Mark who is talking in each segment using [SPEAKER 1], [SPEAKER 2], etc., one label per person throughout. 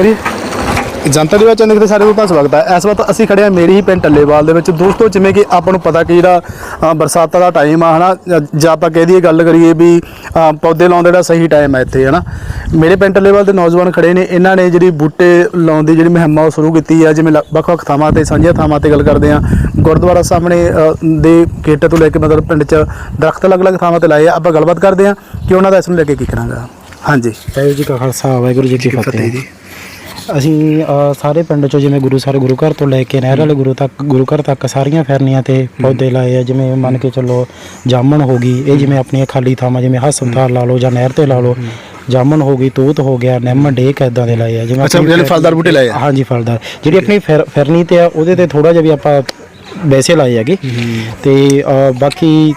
[SPEAKER 1] ਕਰੀਏ? ਜਨਤਾ ਦੀ ਚੈਨਲ ਤੇ ਸਾਰੇ ਲੋਕਾਂ ਦਾ ਸਵਾਗਤ ਹੈ। ਇਸ ਵਕਤ ਅਸੀਂ ਖੜੇ ਹਾਂ ਮੇਰੀ ਹੀ ਪਿੰਡ ਟੱਲੇਵਾਲ ਦੇ ਵਿੱਚ। ਦੋਸਤੋ ਜਿਵੇਂ ਕਿ ਆਪਾਂ ਨੂੰ ਪਤਾ ਕਿ ਜਿਹੜਾ ਅ, ਬਰਸਾਤਾਂ ਦਾ ਟਾਈਮ ਆ ਹਨਾ ਜਾਂ- ਜਾਂ ਆਪਾਂ ਕਹਿ ਦਈਏ ਗੱਲ ਕਰੀਏ ਵੀ ਅ, ਪੌਦੇ ਲਾਉਣ ਦਾ ਜਿਹੜਾ ਸਹੀ ਟਾਈਮ ਹੈ ਇੱਥੇ ਹਨਾ। ਮੇਰੇ ਪਿੰਡ ਟੱਲੇਵਾਲ ਦੇ ਨੌਜਵਾਨ ਖੜੇ ਨੇ। ਇਹਨਾਂ ਨੇ ਜਿਹੜੀ ਬੂਟੇ ਲਾਉਣ ਦੀ ਜਿਹੜੀ ਮੁਹਿੰਮ ਆ ਉਹ ਸ਼ੁਰੂ ਕੀਤੀ ਹੈ ਜਿਵੇਂ ਲ- ਵੱਖ-ਵੱਖ ਥਾਵਾਂ ਤੇ ਸਾਂਝੀਆਂ ਥਾਵਾਂ ਤੇ ਗੱਲ ਕਰਦੇ ਆ। ਗੁਰਦੁਆਰਾ ਸਾਹਮਣੇ ਅ, ਦੇ ਗੇਟ ਤੋਂ ਲੈ ਕੇ ਮਤਲਬ ਪਿੰਡ 'ਚ ਦਰਖਤ ਅਲੱਗ-ਅਲੱਗ ਥਾਵਾਂ ਤੇ ਲਾਏ ਆ। ਆਪਾਂ ਗੱਲਬਾਤ ਕਰਦੇ ਆ ਕਿ ਉਹਨਾਂ ਦਾ ਇਸ ਨੂੰ ਲੈ ਕੇ ਕੀ ਕਰਾਂਗਾ। ਹਾਂਜੀ।
[SPEAKER 2] ਵਾਹਿਗੁਰੂ ਜੀ ਕਾ ਖਾਲਸਾ ਵਾਹਿਗੁਰੂ ਜੀ ਕੀ
[SPEAKER 1] ਫਤਿਹ ਜੀ।
[SPEAKER 2] ਅਸੀਂ ਅ, ਸਾਰੇ ਪਿੰਡ ਚੋਂ ਜਿਵੇਂ ਗੁਰੂ ਸਾਰੇ ਗੁਰੂ ਘਰ ਤੋਂ ਲੈ ਕੇ ਨਹਿਰ ਵਾਲੇ ਗੁਰੂ ਤੱਕ ਗੁਰੂ ਘਰ ਤੱਕ ਸਾਰੀਆਂ ਫੈਰਨੀਆਂ ਤੇ ਪੌਦੇ ਲਾਏ ਆ ਜਿਵੇਂ ਮੰਨ ਕੇ ਚੱਲੋ ਜਾਮਣ ਹੋ ਗਈ ਇਹ ਜਿਵੇਂ ਆਪਣੀਆਂ ਖਾਲੀ ਥਾਵਾਂ ਜਿਵੇਂ ਹਸਪਤਾਲ ਲਾ ਲਓ ਜਾਂ ਨਹਿਰ ਤੇ ਲਾ ਲਓ ਜਾਮਣ ਹੋ ਗਈ ਤੂਤ ਹੋ ਗਿਆ ਨਿੰਮ ਡੇਕ ਇਦਾਂ ਦੇ ਲਾਏ ਆ ਜਿਵੇਂ
[SPEAKER 1] ਅੱਛਾ,
[SPEAKER 2] ਆਪਣੀ
[SPEAKER 1] ਜਿਹੜੇ ਫਲਦਾਰ ਬੂਟੇ ਲਾਏ ਆ।
[SPEAKER 2] ਹਾਂਜੀ ਫਲਦਾਰ। ਜਿਹੜੀ ਆਪਣੀ ਫਿਰ- ਫਿਰਨੀ ਤੇ ਆ ਉਹਦੇ ਤੇ ਥੋੜਾ ਜਿਹਾ ਵੀ ਆਪਾਂ ਵੈਸੇ ਲਾਏ ਹੈਗੇ। ਤੇ ਅ, ਬਾਕੀ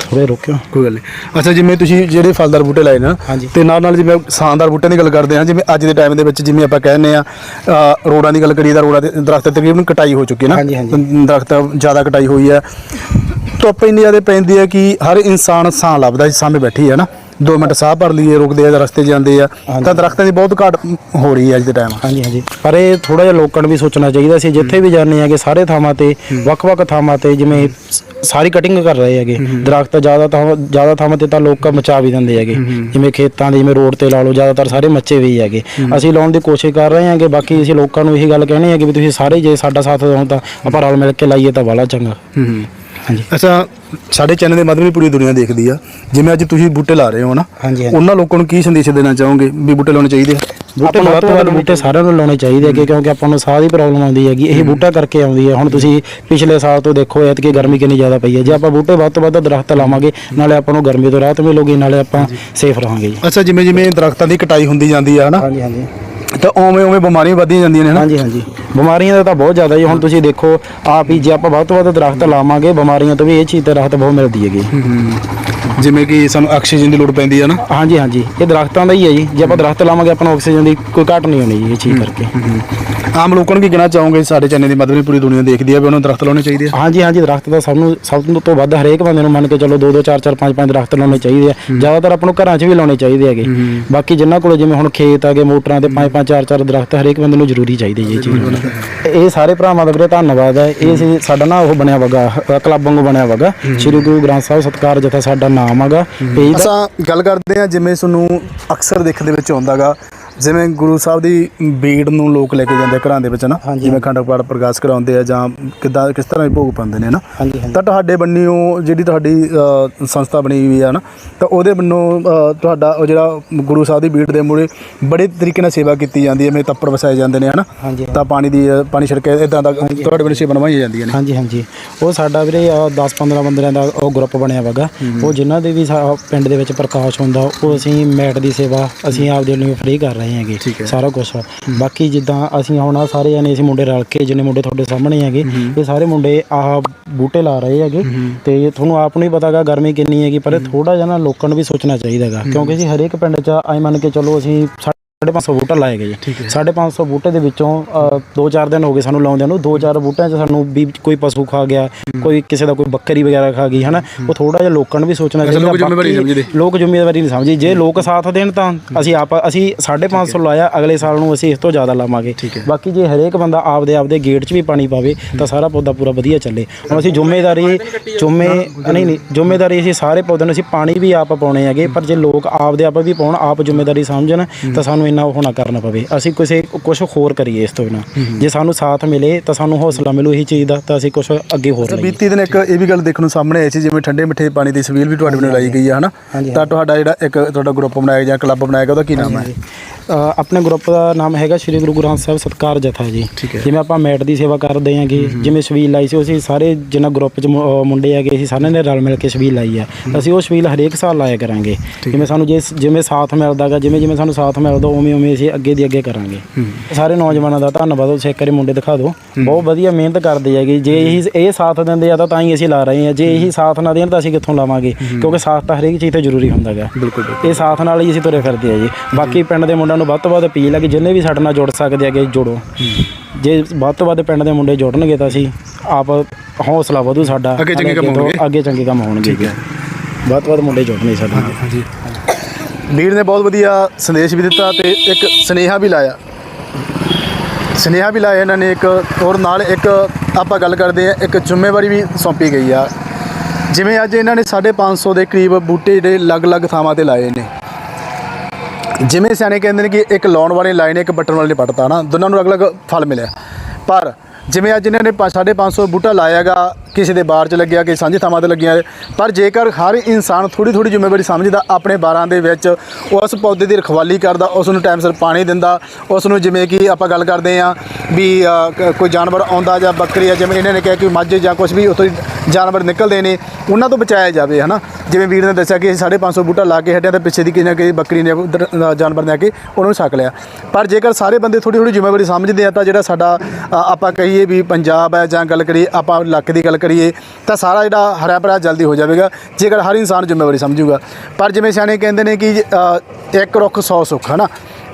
[SPEAKER 2] ਥੋੜੇ ਰੁਕਿਓ।
[SPEAKER 1] ਕੋਈ ਗੱਲ ਨਹੀਂ ਅੱਛਾ ਜਿਵੇਂ ਤੁਸੀਂ ਜਿਹੜੇ ਫਲਦਾਰ ਬੂਟੇ ਲਾਏ ਨਾ। ਤੇ ਨਾਲ ਨਾਲ ਜਿਵੇਂ ਸ਼ਾਨਦਾਰ ਬੂਟਿਆਂ ਦੀ ਗੱਲ ਕਰਦੇ ਹਾਂ ਜਿਵੇਂ ਅੱਜ ਦੇ ਟਾਈਮ ਦੇ ਵਿੱਚ ਜਿਵੇਂ ਆਪਾਂ ਕਹਿੰਦੇ ਆ ਰੋਡਾਂ ਦੀ ਗੱਲ ਕਰੀਏ ਤਾਂ ਰੋਡਾਂ ਦੇ ਦਰਖਤ ਤਕਰੀਬਨ ਕਟਾਈ ਹੋ ਚੁੱਕੀ ਹੈ ਨਾ। ਦਰਖਤ ਜ਼ਿਆਦਾ ਕਟਾਈ ਹੋਈ ਹੈ। ਧੁੱਪ ਇੰਨੀ ਜ਼ਿਆਦਾ ਪੈਂਦੀ ਹੈ ਕਿ ਹਰ ਇਨਸਾਨ ਸਾਹ ਲੱਭਦਾ ਜੀ ਸਾਹਮਣੇ ਬੈਠੀ ਹੈ ਨਾ। 2 ਮਿੰਟ ਸਾਹ ਭਰ ਲਈਏ ਰੁਕਦੇ ਆ ਰਸਤੇ ਜਾਂਦੇ ਆ ਤਾਂ ਦਰਖਤਾਂ ਦੀ ਬਹੁਤ ਘਾਟ ਹੋ ਰਹੀ ਹੈ ਅੱਜ ਦੇ ਟਾਈਮ
[SPEAKER 2] ਹਾਂਜੀ ਹਾਂਜੀ। ਪਰ ਇਹ ਥੋੜਾ ਜਿਹਾ ਲੋਕਾਂ ਨੂੰ ਵੀ ਸੋਚਣਾ ਚਾਹੀਦਾ ਸੀ ਜਿੱਥੇ ਵੀ ਜਾਂਦੇ ਹੈਗੇ ਸਾਰੇ ਥਾਵਾਂ ਤੇ ਵੱਖ-ਵੱਖ ਥਾਵਾਂ ਤੇ ਜਿਵੇਂ ਸਾਰੀ ਕਟਿੰਗ ਕਰ ਰਹੇ ਹੈਗੇ। ਦਰਖਤ ਜ਼ਿਆਦਾ ਥਾਵਾਂ ਜ਼ਿਆਦਾ ਥਾਵਾਂ ਤੇ ਤਾਂ ਲੋਕ ਮਚਾ ਵੀ ਦਿੰਦੇ ਹੈਗੇ। ਜਿਵੇਂ ਖੇਤਾਂ ਦੇ ਜਿਵੇਂ ਰੋਡ ਤੇ ਲਾ ਲਓ ਜ਼ਿਆਦਾਤਰ ਸਾਰੇ ਮੱਚੇ ਵੀ ਹੈਗੇ। ਅਸੀਂ ਲਾਉਣ ਦੀ ਕੋਸ਼ਿਸ਼ ਕਰ ਰਹੇ ਹਾਂਗੇ ਬਾਕੀ ਅਸੀਂ ਲੋਕਾਂ ਨੂੰ ਇਹੀ ਗੱਲ ਕਹਿਣੀ ਹੈ ਕਿ ਵੀ ਤੁਸੀਂ ਸਾਰੇ ਜੇ ਸਾਡਾ ਸਾਥ ਦਿਓ ਤਾਂ ਆਪਾਂ ਰਲ ਮਿਲ ਕੇ ਲਾਈਏ ਤਾਂ ਬਾਲਾ ਚੰਗਾ। ਹਾਂਜੀ।
[SPEAKER 1] ਅੱਛਾ ਸਾਡੇ ਚੈਨਲ ਦੇ ਮਾਧਿਅਮ ਨਾਲ ਪੂਰੀ ਦੁਨੀਆ ਦੇਖਦੀ ਆ। ਜਿਵੇਂ ਅੱਜ ਤੁਸੀਂ ਬੂਟੇ ਲਾ ਰਹੇ ਹੋ ਨਾ ਉਹਨਾਂ ਲੋਕਾਂ ਨੂੰ ਕੀ ਸੰਦੇਸ਼ ਦੇਣਾ ਚਾਹੋਗੇ ਵੀ ਬੂਟੇ ਲਾਉਣੇ ਚਾਹੀਦੇ ਆ?
[SPEAKER 2] ਬੂਟੇ ਵੱਧ ਤੋਂ ਵੱਧ ਬੂਟੇ ਸਾਰਿਆਂ ਨੂੰ ਲਾਉਣੇ ਚਾਹੀਦੇ ਹੈਗੇ ਕਿਉਂਕਿ ਆਪਾਂ ਨੂੰ ਸਾਹ ਦੀ ਪ੍ਰੋਬਲਮ ਆਉਂਦੀ ਹੈਗੀ ਇਹ ਬੂਟਾ ਕਰਕੇ ਆਉਂਦੀ ਹੈ। ਹੁਣ ਤੁਸੀਂ ਪਿਛਲੇ ਸਾਲ ਤੋਂ ਦੇਖੋ ਐਤਕੀ ਗਰਮੀ ਕਿੰਨੀ ਜ਼ਿਆਦਾ ਪਈ ਹੈ। ਜੇ ਆਪਾਂ ਬੂਟੇ ਵੱਧ ਤੋਂ ਵੱਧ ਦਰਖਤ ਲਾਵਾਂਗੇ ਨਾਲੇ ਆਪਾਂ ਨੂੰ ਗਰਮੀ ਤੋਂ ਰਾਹਤ ਮਿਲੂਗੀ ਨਾਲੇ ਆਪਾਂ ਸੇਫ ਰਹਾਂਗੇ ਜੀ।
[SPEAKER 1] ਅੱਛਾ ਜਿਵੇਂ ਜਿਵੇਂ ਦਰਖਤਾਂ ਦੀ ਕਟਾਈ ਹੁੰਦੀ ਜਾਂਦੀ ਆ ਹਨਾ?
[SPEAKER 2] ਹਾਂਜੀ ਹਾਂਜੀ।
[SPEAKER 1] ਤਾਂ ਉਵੇਂ ਉਵੇਂ ਬਿਮਾਰੀਆਂ ਵੱਧਦੀਆਂ ਜਾਂਦੀਆਂ ਨੇ ਹਨਾ?
[SPEAKER 2] ਹਾਂਜੀ ਹਾਂਜੀ। ਬਿਮਾਰੀਆਂ ਦਾ ਤਾਂ ਬਹੁਤ ਜ਼ਿਆਦਾ ਜੀ ਹੁਣ ਤੁਸੀਂ ਦੇਖੋ ਆਪ ਹੀ ਜੇ ਆਪਾਂ ਵੱਧ ਤੋਂ ਵੱਧ ਦਰਖਤ ਲਾਵਾਂਗੇ ਬਿਮਾਰੀਆਂ ਤੋਂ ਵੀ ਇਹ ਚੀਜ਼ ਤੇ ਰਾਹਤ ਬਹੁਤ ਮਿਲਦੀ ਹੈਗੀ।
[SPEAKER 1] ਜਿਵੇਂ ਕਿ ਸਾਨੂੰ ਆਕਸੀਜਨ ਦੀ ਲੋੜ ਪੈਂਦੀ ਆ ਨਾ?
[SPEAKER 2] ਹਾਂਜੀ ਹਾਂਜੀ। ਇਹ ਦਰਖਤਾਂ ਦਾ ਹੀ ਹੈ ਜੀ। ਜੇ ਆਪਾਂ ਦਰਖਤ ਲਾਵਾਂਗੇ ਆਪਾਂ ਨੂੰ ਆਕਸੀਜਨ ਦੀ ਕੋਈ ਘਾਟ ਨਹੀਂ ਹੋਣੀ ਜੀ ਇਹ ਚੀਜ਼ ਕਰਕੇ।
[SPEAKER 1] ਆਮ ਲੋਕਾਂ ਨੂੰ ਕੀ ਕਹਿਣਾ ਚਾਹੋਗੇ? ਸਾਡੇ ਚੈਨਲ ਦੀ ਮਦਦ ਵੀ ਪੂਰੀ ਦੁਨੀਆ ਦੇਖਦੀ ਆ ਵੀ ਉਹਨਾਂ ਨੂੰ ਦਰਖਤ ਲਾਉਣੇ ਚਾਹੀਦੇ ਆ।
[SPEAKER 2] ਹਾਂਜੀ ਹਾਂਜੀ। ਦਰਖਤ ਤਾਂ ਸਭ ਨੂੰ ਸਭ ਤੋਂ ਵੱਧ ਹਰੇਕ ਬੰਦੇ ਨੂੰ ਮੰਨ ਕੇ ਚੱਲੋ 2 2 4 4 5 5 ਦਰਖਤ ਲਾਉਣੇ ਚਾਹੀਦੇ ਆ। ਜ਼ਿਆਦਾਤਰ ਆਪਾਂ ਨੂੰ ਘਰਾਂ 'ਚ ਵੀ ਲਾਉਣੇ ਚਾਹੀਦੇ ਹੈਗੇ। ਬਾਕੀ ਜਿਨ੍ਹਾਂ ਕੋਲ ਜਿਵੇਂ ਹੁਣ ਖੇਤ ਆਗੇ ਮੋਟਰਾਂ ਤੇ 5 5 4 4 ਦਰਖਤ ਹਰੇਕ ਬੰਦੇ ਨੂੰ ਜ਼ਰੂਰੀ ਚਾਹੀਦੇ ਜੀ ਇਹ ਚੀਜ਼ ਇਹ ਸਾਰੇ ਭਰਾਵਾਂ ਦਾ ਵੀਰੇ ਧੰਨਵਾਦ ਹੈ। ਇਹ ਸੀ ਸਾਡਾ ਨਾ ਉਹ ਬਣਿਆ ਵਗਾ ਕਲੱਬ ਵਾਂਗੂ ਬਣਿਆ ਵਗਾ। ਸ੍ਰੀ ਗੁਰੂ ਗ੍ਰੰਥ ਸਾਹਿਬ ਸਤਕਾਰ ਜਥਾ ਸਾਡਾ ਨਾਮ ਹੈਗਾ। ਪੇਜ
[SPEAKER 1] ਅਸਾਂ ਗੱਲ ਕਰਦੇ ਆ ਜਿਵੇਂ ਤੁਹਾਨੂੰ ਅਕਸਰ ਦੇਖਣ ਦੇ ਵਿੱਚ ਆਉਂਦਾਗਾ ਜਿਵੇਂ ਗੁਰੂ ਸਾਹਿਬ ਦੀ ਬੀੜ ਨੂੰ ਲੋਕ ਲੈ ਕੇ ਜਾਂਦੇ ਆ ਘਰਾਂ ਦੇ ਵਿੱਚ ਨਾ। ਜਿਵੇਂ ਖੰਡ ਪਾਠ ਪ੍ਰਕਾਸ਼ ਕਰਾਉਂਦੇ ਆ ਜਾਂ ਕਿੱਦਾਂ ਕਿਸ ਤਰ੍ਹਾਂ ਦੇ ਭੋਗ ਪਾਉਂਦੇ ਨੇ ਨਾ? ਤਾਂ ਤੁਹਾਡੇ ਬੰਨਿਓ ਜਿਹੜੀ ਤੁਹਾਡੀ ਅ, ਸੰਸਥਾ ਬਣੀ ਹੋਈ ਆ ਨਾ ਤਾਂ ਉਹਦੇ ਅ, ਤੁਹਾਡਾ ਉਹ ਜਿਹੜਾ ਗੁਰੂ ਸਾਹਿਬ ਦੀ ਬੀੜ ਦੇ ਮੂਹਰੇ ਬੜੇ ਤਰੀਕੇ ਨਾਲ ਸੇਵਾ ਕੀਤੀ ਜਾਂਦੀ ਹੈ ਜਿਵੇਂ ਤੱਪੜ ਵਸਾਏ ਜਾਂਦੇ ਨੇ ਹਨਾ
[SPEAKER 2] ਹਾਂਜੀ
[SPEAKER 1] ਤਾਂ ਪਾਣੀ ਦੀ ਅ, ਪਾਣੀ ਛਿੜਕੇ ਇਦਾਂ ਦਾ ਤੁਹਾਡੇ ਬੰਨੇ ਸੇਵਾ ਨਿਭਾਈਆਂ ਜਾਂਦੀਆਂ ਨੇ।
[SPEAKER 2] ਹਾਂਜੀ ਹਾਂਜੀ। ਉਹ ਸਾਡਾ ਵੀਰੇ 10 15 ਬੰਦਿਆਂ ਦਾ ਉਹ ਗਰੁੱਪ ਬਣਿਆ ਵਗਾ ਉਹ ਜਿਨ੍ਹਾਂ ਦੇ ਵੀ ਸਾ- ਪਿੰਡ ਦੇ ਵਿੱਚ ਪ੍ਰਕਾਸ਼ ਹੁੰਦਾ ਉਹ ਅਸੀਂ ਮੈਟ ਦੀ ਸੇਵਾ ਅਸੀਂ ਆਪਦੇ ਲਈ ਫ੍ਰੀ ਕਰ ਰਹੇ ਹੈਗੇ।
[SPEAKER 1] ਠੀਕ ਹੈ।
[SPEAKER 2] ਸਾਰਾ ਕੁਝ ਬਾਕੀ ਜਿੱਦਾਂ ਅਸੀਂ ਹੁਣ ਸਾਰੇ ਜਣੇ ਅਸੀਂ ਮੁੰਡੇ ਰਲ ਕੇ ਜਿੰਨੇ ਮੁੰਡੇ ਤੁਹਾਡੇ ਸਾਹਮਣੇ ਹੈਗੇ ਇਹ ਸਾਰੇ ਮੁੰਡੇ ਆਹ ਬੂਟੇ ਲਾ ਰਹੇ ਹੈਗੇ। ਤੇ ਤੁਹਾਨੂੰ ਆਪ ਨੂੰ ਹੀ ਪਤਾਗਾ ਗਰਮੀ ਕਿੰਨੀ ਹੈਗੀ ਪਰ ਥੋੜਾ ਜਿਹਾ ਨਾ ਲੋਕਾਂ ਨੂੰ ਵੀ ਸੋਚਣਾ ਚਾਹੀਦਾਗਾ ਕਿਉਂਕਿ ਅਸੀਂ ਹਰੇਕ ਪਿੰਡ 'ਚ ਆਏ ਮੰਨ ਕੇ ਚਲੋ ਅਸੀਂ 550 ਬੂਟਾ ਲਾਏ ਗਏ ਜੀ। 550 ਬੂਟੇ ਦੇ ਵਿੱਚੋਂ 2-4 ਦਿਨ ਹੋ ਗਏ ਸਾਨੂੰ ਲਾਉਂਦਿਆਂ ਨੂੰ। 2-4 ਬੂਟਿਆਂ 'ਚ ਸਾਨੂੰ ਵੀ ਕੋਈ ਪਸ਼ੂ ਖਾ ਗਿਆ ਕੋਈ ਕਿਸੇ ਦਾ ਕੋਈ ਬੱਕਰੀ ਵਗੈਰਾ ਖਾ ਗਈ ਹਨਾ? ਉਹ ਥੋੜਾ ਜਿਹਾ ਲੋਕਾਂ ਨੂੰ ਵੀ ਸੋਚਣਾ ਚਾਹੀਦਾ
[SPEAKER 1] ਲੋਕ ਜ਼ਿੰਮੇਵਾਰੀ
[SPEAKER 2] ਬਾਕੀ
[SPEAKER 1] ਸਮਝਦੇ।
[SPEAKER 2] ਲੋਕ ਜ਼ਿੰਮੇਵਾਰੀ ਨਹੀਂ ਸਮਝੀ। ਜੇ ਲੋਕ ਸਾਥ ਦੇਣ ਤਾਂ ਅਸੀਂ ਆਪ ਅਸੀਂ 550 ਲਾਇਆ ਅਗਲੇ ਸਾਲ ਨੂੰ ਅਸੀਂ ਇਸ ਤੋਂ ਜ਼ਿਆਦਾ ਲਾਵਾਂਗੇ। ਬਾਕੀ ਜੇ ਹਰੇਕ ਬੰਦਾ ਆਪਦੇ ਆਪਦੇ ਗੇਟ 'ਚ ਵੀ ਪਾਣੀ ਪਾਵੇ ਤਾਂ ਸਾਰਾ ਪੌਦਾ ਪੂਰਾ ਵਧੀਆ ਚੱਲੇ। ਹੁਣ ਅਸੀਂ ਜ਼ਿੰਮੇਵਾਰੀ ਜ਼ਿੰਮੇ ਨਹੀਂ ਨਹੀਂ ਜ਼ਿੰਮੇਵਾਰੀ ਅਸੀਂ ਸਾਰੇ ਪੌਦਿਆਂ ਨੂੰ ਅਸੀਂ ਪਾਣੀ ਵੀ ਆਪ ਪਾਉਣੇ ਹੈਗੇ ਪਰ ਜੇ ਲੋਕ ਆਪਦੇ ਆਪ ਵੀ ਪਾਉਣ ਆਪ ਜ਼ਿੰਮੇਵਾਰੀ ਸਮਝਣ ਤਾਂ ਸਾਨੂੰ ਇੰਨਾ ਉਹ ਨਾ ਕਰਨਾ ਪਵੇ। ਅਸੀਂ ਕਿਸੇ ਕੁਝ ਹੋਰ ਕਰੀਏ ਇਸ ਤੋਂ ਬਿਨਾ। ਜੇ ਸਾਨੂੰ ਸਾਥ ਮਿਲੇ ਤਾਂ ਸਾਨੂੰ ਹੌਸਲਾ ਮਿਲੂ ਇਹੀ ਚੀਜ਼ ਦਾ ਤਾਂ ਅਸੀਂ ਕੁਝ ਅੱਗੇ ਹੋਰ ਲਈਏ।
[SPEAKER 1] ਬੀਤੀ ਦਿਨ ਇੱਕ ਇਹ ਵੀ ਗੱਲ ਦੇਖਣ ਨੂੰ ਸਾਹਮਣੇ ਆਈ ਸੀ ਜਿਵੇਂ ਠੰਡੇ ਮਿੱਠੇ ਪਾਣੀ ਦੀ ਸਵੀਲ ਵੀ ਤੁਹਾਡੇ ਵੱਲੋਂ ਲਾਈ ਗਈ ਹੈ ਹਨਾ? ਤਾਂ ਤੁਹਾਡਾ ਜਿਹੜਾ ਇੱਕ ਤੁਹਾਡਾ ਗਰੁੱਪ ਬਣਾਇਆ ਗਿਆ ਜਾਂ ਕਲੱਬ ਬਣਾਇਆ ਗਿਆ ਉਹਦਾ ਕੀ ਨਾਮ ਹੈ?
[SPEAKER 2] ਆਪਣੇ ਗਰੁੱਪ ਦਾ ਨਾਮ ਹੈਗਾ ਸ੍ਰੀ ਗੁਰੂ ਗ੍ਰੰਥ ਸਾਹਿਬ ਸਤਕਾਰ ਜਥਾ ਜੀ।
[SPEAKER 1] ਹੈ।
[SPEAKER 2] ਜਿਵੇਂ ਆਪਾਂ ਮੈਟ ਦੀ ਸੇਵਾ ਕਰਦੇ ਆਂਗੇ ਜਿਵੇਂ ਛਬੀਲ ਲਾਈ ਸੀ ਅਸੀਂ ਸਾਰੇ ਜਿੰਨਾ ਗਰੁੱਪ ਚ ਮੁੰਡੇ ਹੈਗੇ ਅਸੀਂ ਸਾਰਿਆਂ ਨੇ ਰਲ ਮਿਲ ਕੇ ਛਬੀਲ ਲਾਈ ਆ। ਅਸੀਂ ਉਹ ਛਬੀਲ ਹਰੇਕ ਸਾਲ ਲਾਇਆ ਕਰਾਂਗੇ। ਜਿਵੇਂ ਸਾਨੂੰ ਜੇ ਜਿਵੇਂ ਸਾਥ ਮਿਲਦਾਗਾ ਜਿਵੇਂ ਜਿਵੇਂ ਸਾਨੂੰ ਸਾਥ ਮਿਲਦਾ ਉਵੇਂ ਉਵੇਂ ਅਸੀਂ ਅੱਗੇ ਦੀ ਅੱਗੇ ਕਰਾਂਗੇ। ਸਾਰੇ ਨੌਜਵਾਨਾਂ ਦਾ ਧੰਨਵਾਦ ਉਸ ਇੱਕ ਵਾਰੀ ਮੁੰਡੇ ਦਿਖਾ ਦਿਓ। ਬਹੁਤ ਵਧੀਆ ਮਿਹਨਤ ਕਰਦੇ ਹੈਗੇ। ਜੇ ਇਹੀ ਇਹ ਸਾਥ ਦਿੰਦੇ ਆ ਤਾਂ ਤਾਂ ਹੀ ਅਸੀਂ ਲਾ ਰਹੇ ਹਾਂ। ਜੇ ਇਹੀ ਸਾਥ ਨਾ ਦੇਣ ਤਾਂ ਅਸੀਂ ਕਿੱਥੋਂ ਲਾਵਾਂਗੇ? ਕਿਉਂਕਿ ਸਾਥ ਤਾਂ ਹਰੇਕ ਚੀਜ਼ ਤੇ ਜ਼ਰੂਰੀ ਹੁੰਦਾ ਗਾ
[SPEAKER 1] ਬਿਲਕੁਲ
[SPEAKER 2] ਇਹ ਸਾਥ ਨਾਲ ਹੀ ਅਸੀਂ ਤੁਰੇ ਫਿਰਦੇ ਆ ਜੀ। ਬਾਕੀ ਪਿੰਡ ਦੇ ਮੁੰਡਿਆਂ ਨੂੰ ਵੱਧ ਤੋਂ ਵੱਧ ਅਪੀਲ ਹੈ ਕਿ ਜਿੰਨੇ ਵੀ ਸਾਡੇ ਨਾਲ ਜੁੜ ਸਕਦੇ ਹੈਗੇ ਜੁੜੋ। ਜੇ ਵੱਧ ਤੋਂ ਵੱਧ ਪਿੰਡ ਦੇ ਮੁੰਡੇ ਜੁੜਨਗੇ ਤਾਂ ਅਸੀਂ ਆਪ ਹੌਸਲਾ ਵਧੂ ਸਾਡਾ
[SPEAKER 1] ਅੱਗੇ ਚੰਗੇ ਕੰਮ ਹੋਣਗੇ।
[SPEAKER 2] ਅੱਗੇ ਚੰਗੇ ਕੰਮ ਹੋਣਗੇ। ਜੀ ਵੱਧ ਤੋਂ ਵੱਧ ਮੁੰਡੇ ਜੁੜਨੇ ਸਾਡੇ ਨਾਲ।
[SPEAKER 1] ਹਾਂਜੀ। ਵੀਰ ਨੇ ਬਹੁਤ ਵਧੀਆ ਸੰਦੇਸ਼ ਵੀ ਦਿੱਤਾ ਤੇ ਇੱਕ ਸਨੇਹਾ ਵੀ ਲਾਇਆ। ਸੁਨੇਹਾ ਵੀ ਲਾਇਆ ਇਹਨਾਂ ਨੇ ਇੱਕ ਔਰ ਨਾਲ ਇੱਕ ਆਪਾਂ ਗੱਲ ਕਰਦੇ ਆ ਇੱਕ ਜ਼ਿੰਮੇਵਾਰੀ ਵੀ ਸੌਂਪੀ ਗਈ ਆ। ਜਿਵੇਂ ਅੱਜ ਇਹਨਾਂ ਨੇ 550 ਦੇ ਕਰੀਬ ਬੂਟੇ ਜਿਹੜੇ ਅਲੱਗ-ਅਲੱਗ ਥਾਵਾਂ ਤੇ ਲਾਏ ਨੇ। ਜਿਵੇਂ ਸਿਆਣੇ ਕਹਿੰਦੇ ਨੇ ਕਿ ਇੱਕ ਲਾਉਣ ਵਾਲੀ ਲਾਈਨ ਇੱਕ ਬੱਟਣ ਵਾਲੇ ਨੇ ਪੱਟਤਾ ਨਾ, ਦੋਨਾਂ ਨੂੰ ਅਲੱਗ-ਅਲੱਗ ਫਲ ਮਿਲਿਆ। ਪਰ ਜਿਵੇਂ ਅੱਜ ਇਹਨਾਂ ਨੇ 550 ਬੂਟਾ ਲਾਇਆਗਾ, ਕਿਸੇ ਦੇ ਬਾਹਰ ਚ ਲੱਗਿਆ ਕਿ ਸਾਂਝੀ ਥਾਵਾਂ ਤੇ ਲੱਗੀਆਂ ਪਰ ਜੇਕਰ ਹਰ ਇਨਸਾਨ ਥੋੜੀ ਥੋੜੀ ਜ਼ਿੰਮੇਵਾਰੀ ਸਮਝਦਾ ਆਪਣੇ ਬਾਰਾਂ ਦੇ ਵਿੱਚ ਉਸ ਪੌਦੇ ਦੀ ਰਖਵਾਲੀ ਕਰਦਾ, ਉਸ ਨੂੰ ਟਾਈਮ ਸਿਰ ਪਾਣੀ ਦਿੰਦਾ, ਉਸ ਨੂੰ ਜਿਵੇਂ ਕਿ ਆਪਾਂ ਗੱਲ ਕਰਦੇ ਆ ਵੀ ਕੋਈ ਜਾਨਵਰ ਆਉਂਦਾ ਜਾਂ ਬੱਕਰੀ ਆ, ਜਿਵੇਂ ਇਹਨਾਂ ਨੇ ਕਿਹਾ ਕਿ ਮੱਝ ਜਾਂ ਕੁਝ ਵੀ ਉੱਥੋਂ ਦੀ ਜਾਨਵਰ ਨਿਕਲਦੇ ਨੇ, ਉਹਨਾਂ ਤੋਂ ਬਚਾਇਆ ਜਾਵੇ, ਹਨਾ? ਜਿਵੇਂ ਵੀਰ ਨੇ ਦੱਸਿਆ ਕਿ 550 ਬੂਟਾ ਲਾ ਕੇ ਹਟਿਆ ਤੇ ਪਿੱਛੇ ਦੀ ਕਿਸੇ ਨਾ ਕਿਸੇ ਬੱਕਰੀ ਨੇ ਜਾਨਵਰ ਨੇ ਆ ਕੇ ਉਹਨਾਂ ਨੂੰ ਛਕ ਲਿਆ। ਪਰ ਜੇਕਰ ਸਾਰੇ ਬੰਦੇ ਥੋੜੀ ਥੋੜੀ ਜ਼ਿੰਮੇਵਾਰੀ ਸਮਝਦੇ ਆ ਤਾਂ ਜਿਹੜਾ ਸਾਡਾ ਆਪਾਂ ਕਹੀਏ ਵੀ ਪੰਜਾਬ ਹੈ ਜਾਂ ਗੱਲ ਕਰੀਏ, ਆਪਾਂ ਇਲਾਕੇ ਦੀ ਗੱਲ ਕਰੀਏ, ਤਾਂ ਸਾਰਾ ਜਿਹੜਾ ਹਰਾ ਭਰਾ ਜਲਦੀ ਹੋ ਜਾਵੇਗਾ, ਜੇਕਰ ਹਰ ਇਨਸਾਨ ਜ਼ਿੰਮੇਵਾਰੀ ਸਮਝੂਗਾ। ਪਰ ਜਿਵੇਂ ਸਿਆਣੇ ਕਹਿੰਦੇ ਨੇ ਕਿ ਇੱਕ ਰੁੱਖ 100 ਸੁੱਖ, ਹਨਾ?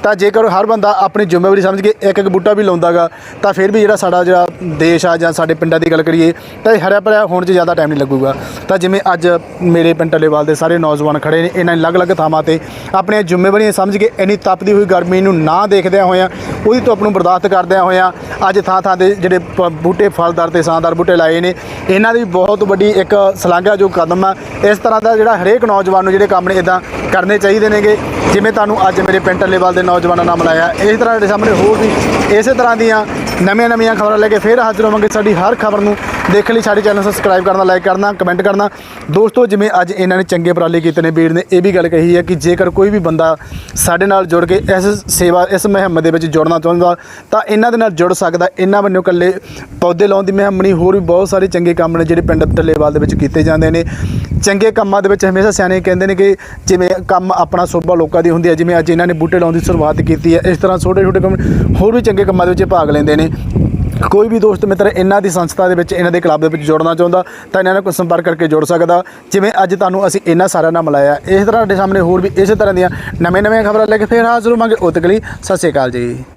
[SPEAKER 1] ਤਾਂ ਜੇਕਰ ਹਰ ਬੰਦਾ ਆਪਣੀ ਜ਼ਿੰਮੇਵਾਰੀ ਸਮਝ ਕੇ ਇੱਕ ਇੱਕ ਬੂਟਾ ਵੀ ਲਾਉਂਦਾਗਾ, ਤਾਂ ਫਿਰ ਵੀ ਜਿਹੜਾ ਸਾਡਾ ਜਿਹੜਾ ਦੇਸ਼ ਆ ਜਾਂ ਸਾਡੇ ਪਿੰਡਾਂ ਦੀ ਗੱਲ ਕਰੀਏ, ਤਾਂ ਇਹ ਹਰਿਆ ਭਰਿਆ ਹੋਣ 'ਚ ਜ਼ਿਆਦਾ ਟਾਈਮ ਨਹੀਂ ਲੱਗੂਗਾ। ਤਾਂ ਜਿਵੇਂ ਅੱਜ ਮੇਰੇ ਪਿੰਡ ਟੱਲੇਵਾਲ ਦੇ ਸਾਰੇ ਨੌਜਵਾਨ ਖੜੇ ਨੇ, ਇਹਨਾਂ ਅਲੱਗ-ਅਲੱਗ ਥਾਵਾਂ ਤੇ ਆਪਣੀਆਂ ਜ਼ਿੰਮੇਵਾਰੀਆਂ ਸਮਝ ਕੇ ਇੰਨੀ ਤਪਦੀ ਹੋਈ ਗਰਮੀ ਨੂੰ ਨਾ ਦੇਖਦਿਆਂ ਹੋਇਆਂ, ਉਹਦੀ ਤੋਂ ਧੁੱਪ ਨੂੰ ਬਰਦਾਸ਼ਤ ਕਰਦਿਆਂ ਹੋਇਆਂ, ਅੱਜ ਥਾਂ ਥਾਂ ਦੇ ਜਿਹੜੇ ਪ- ਬੂਟੇ ਫਲਦਾਰ ਤੇ ਸਾਂਦਾਰ ਬੂਟੇ ਲਾਏ ਨੇ, ਇਹਨਾਂ ਦੀ ਬਹੁਤ ਵੱਡੀ ਇੱਕ ਸ਼ਲਾਘਾਯੋਗ ਕਦਮ ਆ, ਇਸ ਤਰ੍ਹਾਂ ਦਾ ਜਿਹੜਾ ਹਰੇਕ ਨੌਜਵਾਨ ਨੂੰ ਜਿਹੜੇ ਕੰਮ ਨੇ ਇਦਾਂ ਕਰਨੇ ਚਾਹੀਦੇ ਨੇਗੇ। ਜਿਵੇਂ ਤੁਹਾਨੂੰ ਅੱਜ ਮੇਰੇ ਪਿੰਡ ਟੱਲੇਵਾਲ ਦੇ ਨੌਜਵਾਨਾਂ ਨਾਲ ਮਿਲਾਇਆ ਇਸ ਤਰ੍ਹਾਂ ਦੇ ਸਾਹਮਣੇ ਹੋਰ ਵੀ ਇਸੇ ਤਰ੍ਹਾਂ ਦੀਆਂ ਨਵੀਆਂ ਨਵੀਆਂ ਖਬਰਾਂ ਲੈ ਕੇ ਫੇਰ ਹਾਜ਼ਰ ਹੋਵਾਂਗੇ ਸਾਡੀ ਹਰ ਖਬਰ ਨੂੰ। ਦੇਖਣ ਲਈ ਸਾਡੇ ਚੈਨਲ ਸਬਸਕ੍ਰਾਈਬ ਕਰਨਾ ਲਾਈਕ ਕਰਨਾ ਕਮੈਂਟ ਕਰਨਾ। ਦੋਸਤੋ, ਜਿਵੇਂ ਅੱਜ ਇਹਨਾਂ ਨੇ ਚੰਗੇ ਉਪਰਾਲੇ ਕੀਤੇ ਨੇ ਵੀਰ ਨੇ, ਇਹ ਵੀ ਗੱਲ ਕਹੀ ਹੈ ਕਿ ਜੇਕਰ ਕੋਈ ਵੀ ਬੰਦਾ ਸਾਡੇ ਨਾਲ ਜੁੜ ਕੇ ਇਸ ਸੇਵਾ, ਇਸ ਮੁਹਿੰਮ ਦੇ ਵਿੱਚ ਜੁੜਨਾ ਚਾਹੁੰਦਾ, ਤਾਂ ਇਹਨਾਂ ਦੇ ਨਾਲ ਜੁੜ ਸਕਦਾ। ਇਹਨਾਂ ਵੱਲੋਂ ਇਕੱਲੇ ਪੌਦੇ ਲਾਉਣ ਦੀ ਮੁਹਿੰਮ ਨਹੀਂ, ਹੋਰ ਵੀ ਬਹੁਤ ਸਾਰੇ ਚੰਗੇ ਕੰਮ ਨੇ ਜਿਹੜੇ ਪਿੰਡ ਟੱਲੇਵਾਲ ਦੇ ਵਿੱਚ ਕੀਤੇ ਜਾਂਦੇ ਨੇ। ਚੰਗੇ ਕੰਮਾਂ ਦੇ ਵਿੱਚ ਹਮੇਸ਼ਾ ਸਿਆਣੇ ਕਹਿੰਦੇ ਨੇ ਕਿ ਜਿਵੇਂ ਕੰਮ ਆਪਣਾ ਸੋਭਾ ਲੋਕਾਂ ਦੀ ਹੁੰਦੀ ਹੈ, ਜਿਵੇਂ ਅੱਜ ਇਹਨਾਂ ਨੇ ਬੂਟੇ ਲਾਉਣ ਦੀ ਸ਼ੁਰੂਆਤ ਕੀਤੀ ਹੈ, ਇਸ ਤਰ੍ਹਾਂ ਛੋਟੇ ਛੋਟੇ ਕੰਮ ਹੋਰ ਵੀ ਚੰਗੇ ਕੰਮਾਂ ਦੇ ਵਿੱਚ ਭਾਗ ਲੈਂਦੇ ਨੇ। ਕੋਈ ਵੀ ਦੋਸਤ ਮਿੱਤਰ ਇਹਨਾਂ ਦੀ ਸੰਸਥਾ ਦੇ ਵਿੱਚ, ਇਹਨਾਂ ਦੇ ਕਲੱਬ ਦੇ ਵਿੱਚ ਜੁੜਨਾ ਚਾਹੁੰਦਾ, ਤਾਂ ਇਹਨਾਂ ਨਾਲ ਕੋਈ ਸੰਪਰਕ ਕਰਕੇ ਜੁੜ ਸਕਦਾ। ਜਿਵੇਂ ਅੱਜ ਤੁਹਾਨੂੰ ਅਸੀਂ ਇਹਨਾਂ ਸਾਰਿਆਂ ਨਾਲ ਮਿਲਾਇਆ ਇਸ ਤਰ੍ਹਾਂ ਸਾਡੇ ਸਾਹਮਣੇ ਹੋਰ ਵੀ ਇਸੇ ਤਰ੍ਹਾਂ ਦੀਆਂ ਨਵੇਂ ਨਵੇਂ ਖਬਰਾਂ ਲੈ ਕੇ ਫੇਰ ਹਾਜ਼ਰ ਹੋਵਾਂਗੇ। ਉਤਕਲੀ ਸਤਿ ਸ਼੍ਰੀ ਅਕਾਲ ਜੀ।